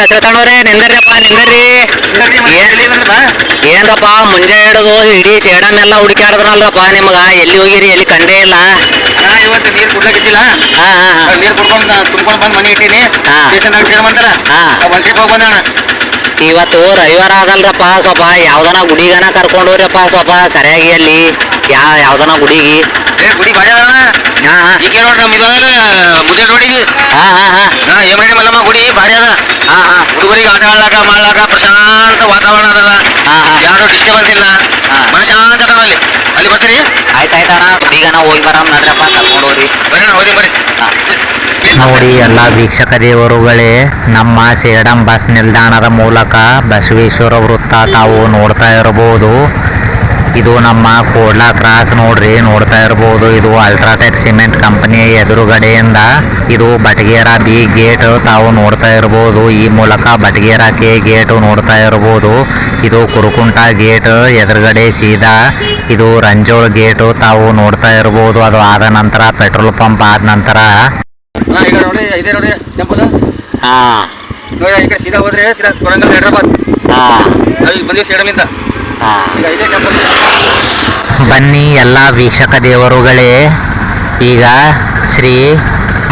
ದಶರಥಣ್ಣವ್ರೆ ನಿಂದರ್ರಿಪ್ಪ ನಿಂದರ್ರಿ ಏನ್ರಪ್ಪ ಮುಂಜಾನೆ ಹಿಡಿದು ಇಡೀ ಸೇಡನ್ನೆಲ್ಲ ಎಲ್ಲ ಹುಡುಕ್ಯಾಡಿದ್ರಲ್ರಪ್ಪ ನಿಮ್ಗ? ಎಲ್ಲಿ ಹೋಗಿರಿ ಎಲ್ಲಿ ಕಂಡೇ ಇಲ್ಲ? ಇವತ್ತು ನೀರ್ ಕುಡ್ಲಕ್ಕಿದ್ದಿಲ್ಲ ಹಾ ಹಾ ಹಾ. ನೀರ್ ಕುಡ್ಕೊಂಡ್ ತುಂಬ್ಕೊಂಡ್ ಬಂದ್ ಮನೆ ಇಟ್ಟೀನಿ. ಸ್ಟೇಷನ್ ಕೇಳ್ಬಂತಾರ ಹಾ. ಒಂದ್ ಟ್ರಿಪ್ ಹೋಗಿ ಬಂದಣ. ಇವತ್ತು ರವಿವಾರ ಆಗಲ್ರಪ್ಪ ಸ್ವಲ್ಪ ಯಾವ್ದನ ಗುಡಿಗನ ಕರ್ಕೊಂಡು ಹೋಗ್ರಪ್ಪ ಸ್ವಲ್ಪ ಸರಿಯಾಗಿ ಅಲ್ಲಿ. ಯಾ ಯಾವ್ದನ ಗುಡಿಗೆ? ಏ ಗುಡಿ ಅದ ಹಾ ಹಾ. ಈಗ ನೋಡ್ರಿ ನಮ್ ಮುದ್ದೆ ನೋಡಿ ಹಾ ಹಾ ಹಾ. ಹಾ ಏ ಮಲ್ಲಮ್ಮ ಗುಡಿ ಬಾರಿ ಅದ. ಹುಡುಗರಿಗೆ ಆಟ ಆಡಾಕ ಮಾಡ್ಲಾಕ ಪ್ರಶಾಂತ ವಾತಾವರಣ ಅದ. ಹಾ, ಹಾ. ಯಾರು ಡಿಸ್ಟರ್ಬೆನ್ಸ್ ಇಲ್ಲ ಪ್ರಶಾಂತ ಮನ ಶಾಂತ ಅದ ಅಲ್ಲಿ. ಅಲ್ಲಿ ಬರ್ತೀರಿ? ಆಯ್ತಾಯ್ತಣ್ಣ ನಾವು ಹೋಗಿ ಬರಮ್ ನಡ್ರಪ್ಪ ಕರ್ಕೊಂಡು ಹೋಗ್ರಿ. ಬರ್ರಿ. ಹೋಗಿ ಬರ್ರಿ ನೋಡಿ ಎಲ್ಲ ವೀಕ್ಷಕ ದೇವರುಗಳೇ ನಮ್ಮ ಸೇಡಂ ಬಸ್ ನಿಲ್ದಾಣದ ಮೂಲಕ ಬಸವೇಶ್ವರ ವೃತ್ತ ತಾವು ನೋಡ್ತಾ ಇರಬಹುದು. ಇದು ನಮ್ಮ ಕೋಡ್ಲಾ ಕ್ರಾಸ್ ನೋಡ್ರಿ ನೋಡ್ತಾ ಇರಬಹುದು ಇದು ಅಲ್ಟ್ರಾಟೆಕ್ ಸಿಮೆಂಟ್ ಕಂಪನಿ ಎದುರುಗಡೆಯಿಂದ ಇದು ಬಟಗೇರ ಬಿ ಗೇಟ್ ತಾವು ನೋಡ್ತಾ ಇರಬಹುದು ಈ ಮೂಲಕ ಬಟಗೇರ ಕೆ ಗೇಟ್ ನೋಡ್ತಾ ಇರಬಹುದು ಇದು ಕುರುಕುಂಟ ಗೇಟ್ ಎದುರುಗಡೆ ಸೀದಾ ಇದು ರಂಜೋಳ ಗೇಟ್ ತಾವು ನೋಡ್ತಾ ಇರಬಹುದು ಅದು ಆದ ನಂತರ ಪೆಟ್ರೋಲ್ ಪಂಪ್ ಆದ ನಂತರ ಹಾ, ಹಾ. ಸೀದಾ ಹೋದ್ರೆ ಸೀದಾ ಬಂದೀವಿ ಬನ್ನಿ ಎಲ್ಲ ವೀಕ್ಷಕ ದೇವರುಗಳೇ, ಈಗ ಶ್ರೀ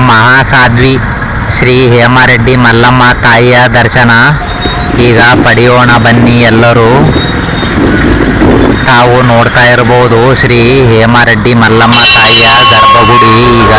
ಮಹಾಸಾಧ್ವಿ, ಶ್ರೀ ಹೇಮಾರೆಡ್ಡಿ ಮಲ್ಲಮ್ಮ ತಾಯಿಯ ದರ್ಶನ. ಈಗ ಪಡೆಯೋಣ ಬನ್ನಿ ಎಲ್ಲರೂ. ತಾವು ನೋಡ್ತಾ ಇರಬಹುದು ಶ್ರೀ ಹೇಮಾರೆಡ್ಡಿ ಮಲ್ಲಮ್ಮ ತಾಯಿಯ ಗರ್ಭಗುಡಿ ಈಗ.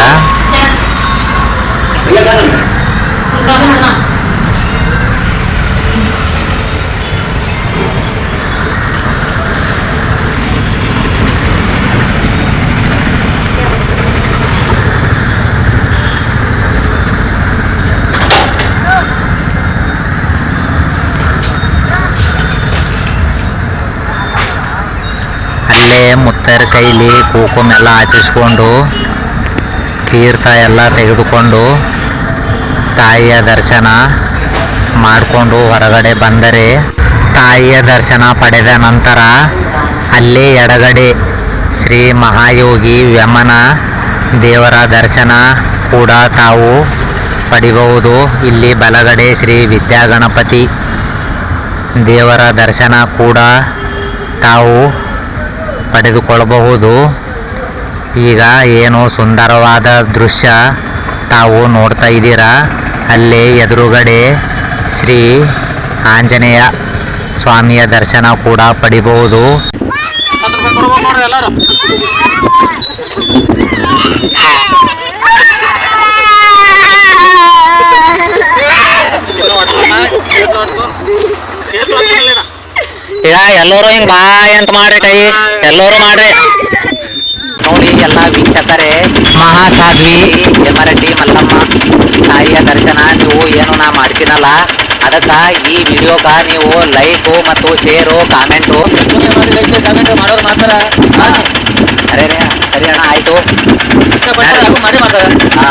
ಅಲ್ಲೇ ಮುತ್ತರ ಕೈಲಿ, ಕುಂಕುಮೆಲ್ಲ ಆಚಿಸ್ಕೊಂಡು ತೀರ್ಥ ಎಲ್ಲ ತೆಗೆದುಕೊಂಡು, ತಾಯಿಯ ದರ್ಶನ ಮಾಡಿಕೊಂಡು ಹೊರಗಡೆ ಬಂದರೆ, ತಾಯಿಯ ದರ್ಶನ ಪಡೆದ ನಂತರ ಅಲ್ಲೇ ಎಡಗಡೆ ಶ್ರೀ ಮಹಾಯೋಗಿ ವ್ಯಮನ ದೇವರ ದರ್ಶನ ಕೂಡ ತಾವು ಪಡಿಬಹುದು. ಇಲ್ಲಿ ಬಲಗಡೆ ಶ್ರೀ ವಿದ್ಯಾಗಣಪತಿ ದೇವರ ದರ್ಶನ ಕೂಡ ತಾವು ಪಡೆದುಕೊಳ್ಳಬಹುದು. ಈಗ ಏನು ಸುಂದರವಾದ ದೃಶ್ಯ ತಾವು ನೋಡ್ತಾ ಇದ್ದೀರಾ? ಅಲ್ಲಿ ಎದುರುಗಡೆ ಶ್ರೀ ಆಂಜನೇಯ ಸ್ವಾಮಿಯ ದರ್ಶನ ಕೂಡ ಪಡಿಬಹುದು. ಈಗ ಎಲ್ಲರೂ ಹಿಂಗ್ ಬಾಯ್ ಅಂತ ಮಾಡ್ರಿ ಕೈ? ಎಲ್ಲರೂ ಮಾಡ್ರಿ. ನೋಡಿ ಎಲ್ಲ ವೀಕ್ಷಕರೇ ಮಹಾಸಾಧ್ವಿ ಹೇಮರೆಡ್ಡಿ ಮಲ್ಲಮ್ಮ ತಾಯಿಯ ದರ್ಶನ ನೀವು ಏನು ನಾ ಮಾಡ್ತೀನಲ್ಲ ಅದಕ್ಕ ಈ ವಿಡಿಯೋಗ ನೀವು ಲೈಕು ಮತ್ತು ಶೇರು ಕಾಮೆಂಟು. ಕಾಮೆಂಟ್ ಮಾಡೋರು ಮಾಡ್ತಾರ ಅರೆ ಸರಿ ಅಣ್ಣ ಆಯ್ತು. ಮಾಡಿ ಮಾಡ್ತಾರ. ಹಾ.